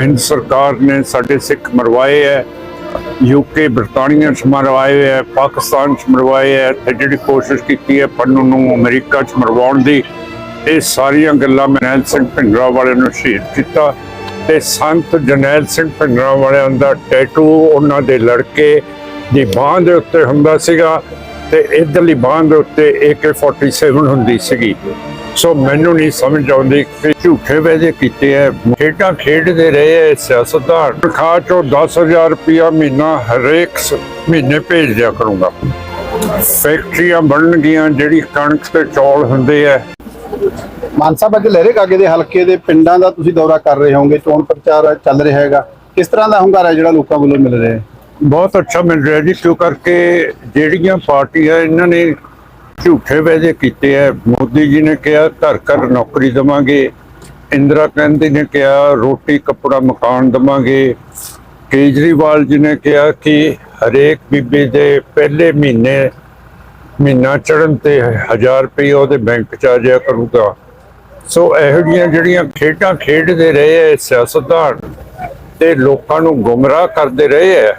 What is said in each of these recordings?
ਹਿੰਦ ਸਰਕਾਰ ਨੇ ਸਾਡੇ ਸਿੱਖ ਮਰਵਾਏ ਹੈ ਯੂਕੇ ਬ੍ਰਿਟਾਨੀਆ ਚ ਮਰਵਾਏ ਹੈ, ਪਾਕਿਸਤਾਨ ਚ ਮਰਵਾਏ ਹੈ, ਤੇ ਜਿਹੜੀ ਕੋਸ਼ਿਸ਼ ਕੀਤੀ ਹੈ ਪੰਨੂ ਨੂੰ ਅਮਰੀਕਾ ਚ ਮਰਵਾਉਣ ਦੀ, ਇਹ ਸਾਰੀਆਂ ਗੱਲਾਂ ਮਨੈਲ ਸਿੰਘ ਭਿੰਡਰਾ ਵਾਲੇ ਨੂੰ ਸ਼ਹੀਦ ਕੀਤਾ। ਤੇ ਸੰਤ ਜਰਨੈਲ ਸਿੰਘ ਭਿੰਡਰਾ ਵਾਲਿਆਂ ਦਾ ਟੈਟੂ ਉਹਨਾਂ ਦੇ ਲੜਕੇ ਦੀ ਬਾਂਹ ਦੇ ਉੱਤੇ ਹੁੰਦਾ ਸੀਗਾ, ਤੇ ਇਧਰਲੀ ਬਾਂਹ ਦੇ ਉੱਤੇ AK47 ਹੁੰਦੀ ਸੀਗੀ। ਸੋ ਮੈਨੂੰ ਨਹੀਂ ਸਮਝ ਆਉਂਦੀ ਕਿ ਝੂਠੇ ਵਾਅਦੇ ਕੀਤੇ ਐ। ਖੇਡਾਂ ਖੇਡਦੇ ਰਹੇ ਐ ਸਿਆਸਤਦਾਨ। ਤਨਖਾਹ ਚੋਂ 10000 ਰੁਪਇਆ ਮਹੀਨਾ ਹਰੇਕ ਮਹੀਨੇ ਭੇਜ ਦਿਆ ਕਰੂੰਗਾ। ਫੈਕਟਰੀਆਂ ਬਣਨਗੀਆਂ ਜਿਹੜੀ ਕਣਕ ਤੇ ਚੌਲ ਹੁੰਦੇ ਐ। ਮਾਨ ਸਾਹਿਬ ਅੱਜ ਲਹਿਰੇ ਕਾਗੇ ਦੇ ਹਲਕੇ ਦੇ ਪਿੰਡਾਂ ਦਾ ਤੁਸੀਂ ਦੌਰਾ ਕਰ ਰਹੇ ਹੋਵੋਗੇ ਚੋਣ ਪ੍ਰਚਾਰ ਚੱਲ ਰਿਹਾ ਹੈਗਾ। ਕਿਸ ਤਰ੍ਹਾਂ ਦਾ ਹੁੰਗਾਰਾ ਜਿਹੜਾ ਲੋਕਾਂ ਵੱਲੋਂ ਮਿਲ ਰਿਹਾ ਹੈ? ਬਹੁਤ ਅੱਛਾ ਮਿਲ ਰਿਹਾ ਜੀ ਕਿਉਂ ਕਰਕੇ ਜਿਹੜੀਆਂ ਪਾਰਟੀਆਂ ਇਹਨਾਂ ਨੇ ਝੂਠੇ ਵਾਅਦੇ ਕੀਤੇ ਐ ਮੋਦੀ ਜੀ ਨੇ ਕਿਹਾ, ਘਰ ਘਰ ਨੌਕਰੀ ਦੇਵਾਂਗੇ। ਇੰਦਰਾ ਗਾਂਧੀ ਨੇ ਕਿਹਾ, ਰੋਟੀ, ਕੱਪੜਾ, ਮਕਾਨ ਦੇਵਾਂਗੇ। ਕੇਜਰੀਵਾਲ ਜੀ ਨੇ ਕਿਹਾ ਕਿ ਹਰੇਕ ਬੀਬੀ ਦੇ ਪਹਿਲੇ ਮਹੀਨੇ, ਮਹੀਨਾ ਚੜਨ ਤੇ 1000 ਰੁਪਏ ਉਹਦੇ ਬੈਂਕ ਚ ਆ ਜਾਇਆ ਕਰੂਗਾ। ਸੋ ਇਹੋ ਜਿਹੀਆਂ ਜਿਹੜੀਆਂ ਖੇਡਾਂ ਖੇਡਦੇ ਰਹੇ ਐ ਸਿਆਸਤਦਾਨ ਤੇ ਲੋਕਾਂ ਨੂੰ ਗੁੰਮਰਾਹ ਕਰਦੇ ਰਹੇ ਐ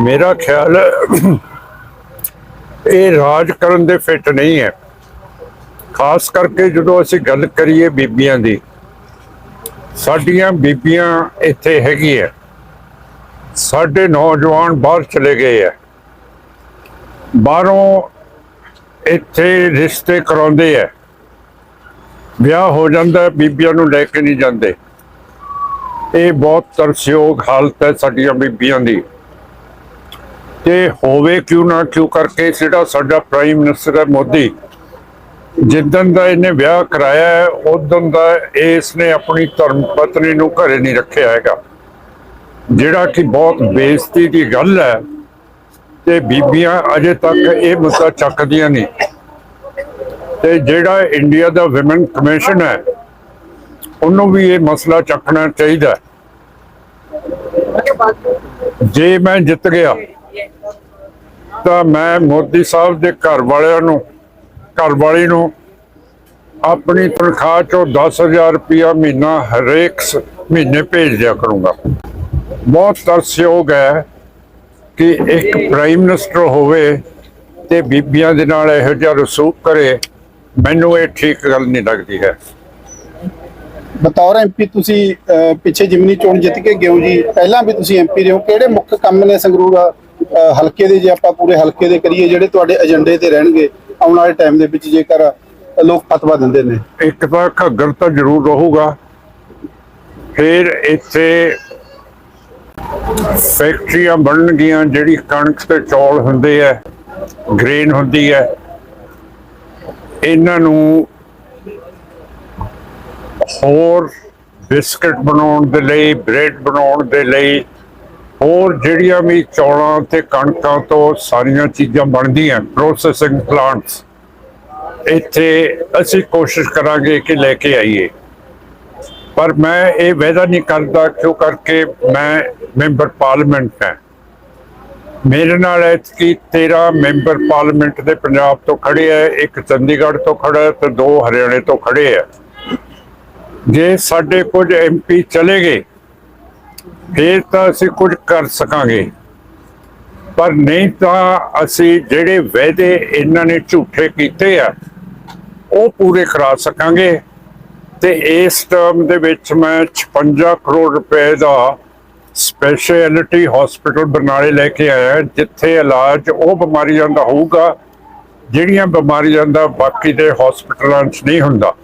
ਮੇਰਾ ਖਿਆਲ ਇਹ ਰਾਜ ਕਰਨ ਦੇ ਫਿੱਟ ਨਹੀਂ ਹੈ। ਖਾਸ ਕਰਕੇ ਜਦੋਂ ਅਸੀਂ ਗੱਲ ਕਰੀਏ ਬੀਬੀਆਂ ਦੀ, ਸਾਡੀਆਂ ਬੀਬੀਆਂ ਇੱਥੇ ਹੈਗੀਆਂ ਸਾਡੇ ਨੌਜਵਾਨ ਬਾਹਰ ਚਲੇ ਗਏ ਹੈ। ਬਾਹਰੋਂ ਇੱਥੇ ਰਿਸ਼ਤੇ ਕਰਾਉਂਦੇ ਹੈ। ਵਿਆਹ ਹੋ ਜਾਂਦਾ ਬੀਬੀਆਂ ਨੂੰ ਲੈ ਕੇ ਨਹੀਂ ਜਾਂਦੇ। ਇਹ ਬਹੁਤ ਤਰਸਯੋਗ ਹਾਲਤ ਹੈ ਸਾਡੀਆਂ ਬੀਬੀਆਂ ਦੀ। ਤੇ ਹੋਵੇ ਕਿਉਂ ਨਾ ਕਿਉਂ ਕਰਕੇ ਜਿਹੜਾ ਸਾਡਾ ਪ੍ਰਾਈਮ ਮਿਨਿਸਟਰ ਹੈ ਮੋਦੀ, ਜਿੱਦਣ ਦਾ ਇਹਨੇ ਵਿਆਹ ਕਰਾਇਆ ਹੈ ਉਦੋਂ ਦਾ ਇਸ ਨੇ ਆਪਣੀ ਧਰਮ ਪਤਨੀ ਨੂੰ ਘਰੇ ਨਹੀਂ ਰੱਖਿਆ ਹੈਗਾ। ਜਿਹੜਾ ਕਿ ਬਹੁਤ ਬੇਇੱਜ਼ਤੀ ਦੀ ਗੱਲ ਹੈ ਤੇ ਬੀਬੀਆਂ ਅਜੇ ਤੱਕ ਇਹ ਮੁੱਦਾ ਚੱਕਦੀਆਂ ਨਹੀਂ। ਤੇ ਜਿਹੜਾ ਇੰਡੀਆ ਦਾ ਵਿਮਨ ਕਮਿਸ਼ਨ ਹੈ, ਉਹਨੂੰ ਵੀ ਇਹ ਮਸਲਾ ਚੱਕਣਾ ਚਾਹੀਦਾ ਜੇ ਮੈਂ ਜਿੱਤ ਗਿਆ ਤਾਂ ਮੈਂ ਮੋਦੀ ਸਾਹਿਬ ਦੇ ਘਰ ਵਾਲਿਆਂ ਨੂੰ ਘਰ ਵਾਲੀ ਨੂੰ ਆਪਣੀ ਤਨਖਾਹ ਚੋਂ 10000 ਰੁਪਇਆ ਮਹੀਨਾ ਹਰੇਕ ਮਹੀਨੇ ਭੇਜ ਦਿਆ ਕਰੂੰਗਾ। ਬਹੁਤ ਤਰਸਯੋਗ ਹੈ ਕਿ ਇੱਕ ਪ੍ਰਾਈਮ ਮਿਨਿਸਟਰ ਹੋਵੇ ਤੇ ਬੀਬੀਆਂ ਦੇ ਨਾਲ ਇਹੋ ਜਿਹਾ ਰਸੂਖ ਕਰੇ ਮੈਨੂੰ ਇਹ ਠੀਕ ਗੱਲ ਨਹੀਂ ਲੱਗਦੀ ਹੈ। ਬਤੌਰ ਐਮਪੀ ਤੁਸੀਂ ਪਿੱਛੇ ਜਿਮਨੀ ਚੋਣ ਜਿੱਤ ਕੇ ਗਏ ਹੋ ਜੀ ਪਹਿਲਾਂ ਵੀ ਤੁਸੀਂ ਐਮਪੀ ਰਹੇ ਹੋ ਕਿਹੜੇ ਮੁੱਖ ਕੰਮ ਨੇ ਸੰਗਰੂਰ ਅਹ, ਹਲਕੇ ਦੇ ਜੇ ਆਪਾਂ ਪੂਰੇ ਹਲਕੇ ਦੇ ਕਰੀਏ, ਜਿਹੜੇ ਤੁਹਾਡੇ ਏਜੰਡੇ ਤੇ ਰਹਿਣਗੇ, ਆਉਣ ਵਾਲੇ ਟਾਈਮ ਦੇ ਵਿੱਚ ਜੇਕਰ ਲੋਕ ਫਤਵਾ ਦਿੰਦੇ ਨੇ। ਇੱਕ ਤਾਂ ਘੱਗਰ ਤਾਂ ਜ਼ਰੂਰ ਰਹੂਗਾ। ਫਿਰ ਇੱਥੇ ਫੈਕਟਰੀਆਂ ਬਣਨਗੀਆਂ, ਜਿਹੜੀ ਕਣਕ ਤੇ ਚੌਲ ਹੁੰਦੇ ਆ ਗ੍ਰੇਨ ਹੁੰਦੀ ਹੈ ਇਹਨਾਂ ਨੂੰ ਹੋਰ ਬਿਸਕਟ ਬਣਾਉਣ ਦੇ ਲਈ, ਬ੍ਰੈਡ ਬਣਾਉਣ ਦੇ ਲਈ ਹੋਰ ਜਿਹੜੀਆਂ ਵੀ ਚੌਲਾਂ ਤੇ ਕਣਕਾਂ ਤੋਂ ਸਾਰੀਆਂ ਚੀਜ਼ਾਂ ਬਣਦੀਆਂ ਪ੍ਰੋਸੈਸਿੰਗ ਪਲਾਂਟਸ ਇੱਥੇ ਅਸੀਂ ਕੋਸ਼ਿਸ਼ ਕਰਾਂਗੇ ਕਿ ਲੈ ਕੇ ਆਈਏ। ਪਰ ਮੈਂ ਇਹ ਵਾਅਦਾ ਨਹੀਂ ਕਰਦਾ ਕਿਉਂ ਕਰਕੇ ਮੈਂ ਮੈਂਬਰ ਪਾਰਲੀਮੈਂਟ ਹਾਂ। ਮੇਰੇ ਨਾਲ ਐਤਕੀ 13 ਮੈਂਬਰ ਪਾਰਲੀਮੈਂਟ ਦੇ ਪੰਜਾਬ ਤੋਂ ਖੜੇ ਆ ਇੱਕ ਚੰਡੀਗੜ੍ਹ ਤੋਂ ਖੜਾ ਹੈ ਤੇ ਦੋ ਹਰਿਆਣੇ ਤੋਂ ਖੜੇ ਆ ਜੇ ਸਾਡੇ ਕੁਝ ਐਮਪੀ ਚਲੇ ਗਏ ਫਿਰ ਤਾਂ ਅਸੀਂ ਕੁਝ ਕਰ ਸਕਾਂਗੇ। ਪਰ ਨਹੀਂ ਤਾਂ ਅਸੀਂ ਜਿਹੜੇ ਵਾਅਦੇ ਇਹਨਾਂ ਨੇ ਝੂਠੇ ਕੀਤੇ ਆ, ਉਹ ਪੂਰੇ ਕਰਾ ਸਕਾਂਗੇ। ਤੇ ਇਸ ਟਰਮ ਦੇ ਵਿੱਚ ਮੈਂ 56 ਕਰੋੜ ਰੁਪਏ ਦਾ ਸਪੈਸ਼ਲਿਟੀ ਹਸਪੀਟਲ ਬਰਨਾਲੇ ਲੈ ਕੇ ਆਇਆ, ਜਿੱਥੇ ਇਲਾਜ ਉਹ ਬਿਮਾਰੀਆਂ ਦਾ ਹੋਊਗਾ, ਜਿਹੜੀਆਂ ਬਿਮਾਰੀਆਂ ਦਾ ਬਾਕੀ ਦੇ ਹਸਪੀਟਲਾਂ 'ਚ ਨਹੀਂ ਹੁੰਦਾ।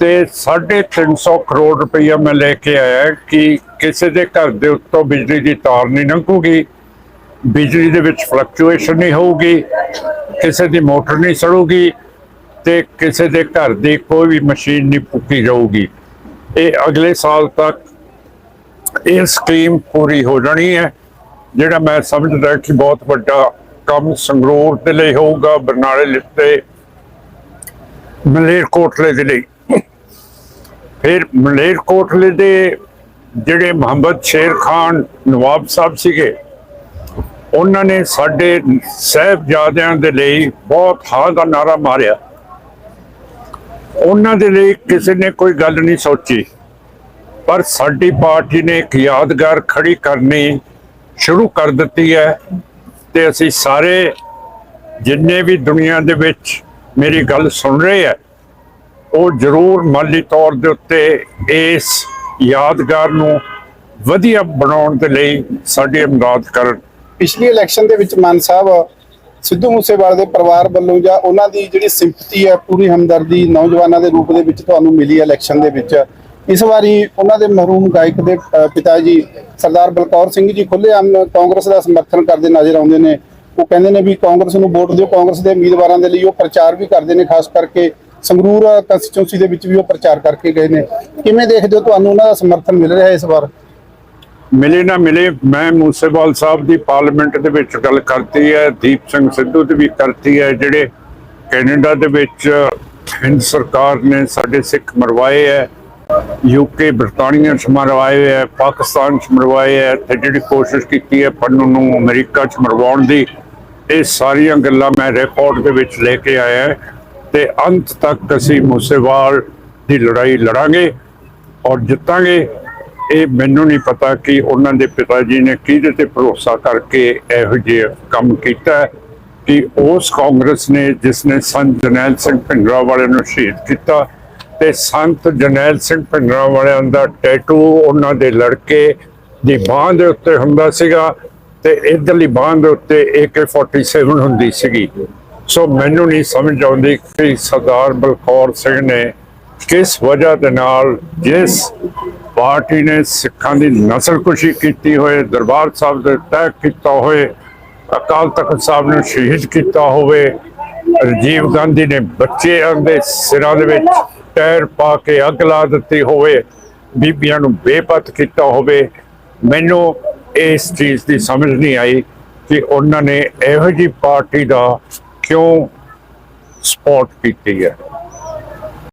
ਤੇ 350 ਕਰੋੜ ਰੁਪਈਆ ਮੈਂ ਲੈ ਕੇ ਆਇਆ ਕਿ ਕਿਸੇ ਦੇ ਘਰ ਦੇ ਉੱਤੋਂ ਬਿਜਲੀ ਦੀ ਤਾਰ ਨਹੀਂ ਲੰਘੂਗੀ, ਬਿਜਲੀ ਦੇ ਵਿੱਚ ਫਲਕਚੁਏਸ਼ਨ ਨਹੀਂ ਹੋਊਗੀ, ਕਿਸੇ ਦੀ ਮੋਟਰ ਨਹੀਂ ਸੜੂਗੀ ਤੇ ਕਿਸੇ ਦੇ ਘਰ ਦੀ ਕੋਈ ਵੀ ਮਸ਼ੀਨ ਨਹੀਂ ਫੂਕੀ ਜਾਊਗੀ। ਇਹ ਅਗਲੇ ਸਾਲ ਤੱਕ ਇਹ ਸਕੀਮ ਪੂਰੀ ਹੋ ਜਾਣੀ ਹੈ, ਜਿਹੜਾ ਮੈਂ ਸਮਝਦਾ ਕਿ ਬਹੁਤ ਵੱਡਾ ਕੰਮ ਸੰਗਰੂਰ ਦੇ ਲਈ ਹੋਊਗਾ, ਬਰਨਾਲੇ ਤੇ ਮਲੇਰਕੋਟਲੇ ਦੇ ਲਈ। ਫਿਰ ਮਲੇਰਕੋਟਲੇ ਦੇ ਜਿਹੜੇ ਮੁਹੰਮਦ ਸ਼ੇਰ ਖਾਨ ਨਵਾਬ ਸਾਹਿਬ ਸੀਗੇ, ਉਹਨਾਂ ਨੇ ਸਾਡੇ ਸਹਿਬਜ਼ਾਦਿਆਂ ਦੇ ਲਈ ਬਹੁਤ ਹਾਂ ਦਾ ਨਾਰਾ ਮਾਰਿਆ। ਉਹਨਾਂ ਦੇ ਲਈ ਕਿਸੇ ਨੇ ਕੋਈ ਗੱਲ ਨਹੀਂ ਸੋਚੀ, ਪਰ ਸਾਡੀ ਪਾਰਟੀ ਨੇ ਇੱਕ ਯਾਦਗਾਰ ਖੜੀ ਕਰਨੀ ਸ਼ੁਰੂ ਕਰ ਦਿੱਤੀ ਹੈ ਤੇ ਅਸੀਂ ਸਾਰੇ ਜਿੰਨੇ ਵੀ ਦੁਨੀਆ ਦੇ ਵਿੱਚ ਮੇਰੀ ਗੱਲ ਸੁਣ ਰਹੇ ਹੈ ਉਹ ਜ਼ਰੂਰ ਮਾਲੀ ਤੌਰ ਦੇ ਉੱਤੇ ਇਸ ਯਾਦਗਾਰ ਨੂੰ ਵਧੀਆ ਬਣਾਉਣ ਦੇ ਲਈ ਸਾਡੀ ਇਮਦਾਦ ਕਰਨ। ਪਿਛਲੀ ਇਲੈਕਸ਼ਨ ਦੇ ਵਿੱਚ ਮਾਨ ਸਾਹਿਬ, ਸਿੱਧੂ ਮੂਸੇਵਾਲੇ ਦੇ ਪਰਿਵਾਰ ਵੱਲੋਂ ਜਾਂ ਉਹਨਾਂ ਦੀ ਜਿਹੜੀ ਸਿੰਪਥੀ ਹੈ, ਪੂਰੀ ਹਮਦਰਦੀ ਨੌਜਵਾਨਾਂ ਦੇ ਰੂਪ ਦੇ ਵਿੱਚ ਤੁਹਾਨੂੰ ਮਿਲੀ ਹੈ ਇਲੈਕਸ਼ਨ ਦੇ ਵਿੱਚ। ਇਸ ਵਾਰੀ ਉਹਨਾਂ ਦੇ ਮਰਹੂਮ ਗਾਇਕ ਦੇ ਪਿਤਾ ਜੀ, ਸਰਦਾਰ ਬਲਕੌਰ ਸਿੰਘ ਜੀ ਖੁੱਲ੍ਹੇਆਮ ਕਾਂਗਰਸ ਦਾ ਸਮਰਥਨ ਕਰਦੇ ਨਜ਼ਰ ਆਉਂਦੇ ਨੇ। ਉਹ ਕਹਿੰਦੇ ਨੇ ਵੀ ਕਾਂਗਰਸ ਨੂੰ ਵੋਟ ਦਿਓ, ਕਾਂਗਰਸ ਦੇ ਉਮੀਦਵਾਰਾਂ ਦੇ ਲਈ ਉਹ ਪ੍ਰਚਾਰ ਵੀ ਕਰਦੇ ਨੇ, ਖਾਸ ਕਰਕੇ ਸੰਗਰੂਰ ਕੰਸਟੀਚੁਐਂਸੀ ਦੇ ਵਿੱਚ ਵੀ ਉਹ ਪ੍ਰਚਾਰ ਕਰਕੇ ਗਏ ਨੇ। ਕਿਵੇਂ ਦੇਖਦੇ ਹੋ ਤੁਹਾਨੂੰ ਉਹਨਾਂ ਦਾ ਸਮਰਥਨ ਮਿਲ ਰਿਹਾ ਇਸ ਵਾਰ? ਮਿਲੇ ਨਾ ਮਿਲੇ, ਮੈਂ ਮੂਸੇਵਾਲ ਸਾਹਿਬ ਦੀ ਪਾਰਲੀਮੈਂਟ ਦੇ ਵਿੱਚ ਗੱਲ ਕਰਤੀ ਹੈ, ਦੀਪ ਸਿੰਘ ਸਿੱਧੂ ਤੇ ਵੀ ਕਰਤੀ ਹੈ, ਜਿਹੜੇ ਕੈਨੇਡਾ ਦੇ ਵਿੱਚ ਹਿੰਦ ਸਰਕਾਰ ਨੇ ਸਾਡੇ ਸਿੱਖ ਮਰਵਾਏ ਹੈ ਯੂਕੇ ਬ੍ਰਿਟਾਨੀਆ ਚ ਮਰਵਾਏ ਹੈ, ਪਾਕਿਸਤਾਨ ਚ ਮਰਵਾਏ ਹੈ, ਤੇ ਜਿਹੜੀ ਕੋਸ਼ਿਸ਼ ਕੀਤੀ ਹੈ ਪੰਨੂ ਨੂੰ ਅਮਰੀਕਾ ਚ ਮਰਵਾਉਣ ਦੀ, ਇਹ ਸਾਰੀਆਂ ਗੱਲਾਂ ਮੈਂ ਰਿਕਾਰਡ ਦੇ ਵਿੱਚ ਲੈ ਕੇ ਆਇਆ ਤੇ ਅੰਤ ਤੱਕ ਅਸੀਂ ਮੂਸੇਵਾਲ ਦੀ ਲੜਾਈ ਲੜਾਂਗੇ ਔਰ ਜਿੱਤਾਂਗੇ। ਇਹ ਮੈਨੂੰ ਨਹੀਂ ਪਤਾ ਕਿ ਉਹਨਾਂ ਦੇ ਪਿਤਾ ਜੀ ਨੇ ਕਿਹਦੇ ਤੇ ਭਰੋਸਾ ਕਰਕੇ ਇਹੋ ਜਿਹੇ ਕੰਮ ਕੀਤਾ ਕਿ ਉਸ ਕਾਂਗਰਸ ਨੇ ਜਿਸ ਨੇ ਸੰਤ ਜਰਨੈਲ ਸਿੰਘ ਭਿੰਡਰਾ ਵਾਲੇ ਨੂੰ ਸ਼ਹੀਦ ਕੀਤਾ ਤੇ ਸੰਤ ਜਰਨੈਲ ਸਿੰਘ ਭਿੰਡਰਾ ਵਾਲਿਆਂ ਦਾ ਟੈਟੂ ਉਹਨਾਂ ਦੇ ਲੜਕੇ ਦੀ ਬਾਂਹ ਦੇ ਉੱਤੇ ਹੁੰਦਾ ਸੀਗਾ ਤੇ ਇਧਰਲੀ ਬਾਂਹ ਦੇ ਉੱਤੇ AK47 ਹੁੰਦੀ ਸੀਗੀ। ਸੋ ਮੈਨੂੰ ਨਹੀਂ ਸਮਝ ਆਉਂਦੀ ਕਿ ਸਰਦਾਰ ਬਲਕੌਰ ਸਿੰਘ ਨੇ ਕਿਸ ਵਜ੍ਹਾ ਦੇ ਨਾਲ ਜਿਸ ਪਾਰਟੀ ਨੇ ਸਿੱਖਾਂ ਦੀ ਨਸਲਕੁਸ਼ੀ ਕੀਤੀ ਹੋਏ, ਦਰਬਾਰ ਸਾਹਿਬ ਦੇ ਤੈਅ ਕੀਤਾ ਹੋਏ, ਅਕਾਲ ਤਖਤ ਸਾਹਿਬ ਨੂੰ ਸ਼ਹੀਦ ਕੀਤਾ ਹੋਵੇ, ਰਾਜੀਵ ਗਾਂਧੀ ਨੇ ਬੱਚਿਆਂ ਦੇ ਸਿਰਾਂ ਦੇ ਵਿੱਚ ਟਾਇਰ ਪਾ ਕੇ ਅੱਗ ਲਾ ਦਿੱਤੀ ਹੋਵੇ, ਬੀਬੀਆਂ ਨੂੰ ਬੇਪਤ ਕੀਤਾ ਹੋਵੇ, ਮੈਨੂੰ ਇਸ ਚੀਜ਼ ਦੀ ਸਮਝ ਨਹੀਂ ਆਈ ਕਿ ਉਹਨਾਂ ਨੇ ਇਹੋ ਜਿਹੀ ਪਾਰਟੀ ਦਾ ਕਿਉਂ ਸਪੋਰਟ ਕੀਤੀ ਹੈ?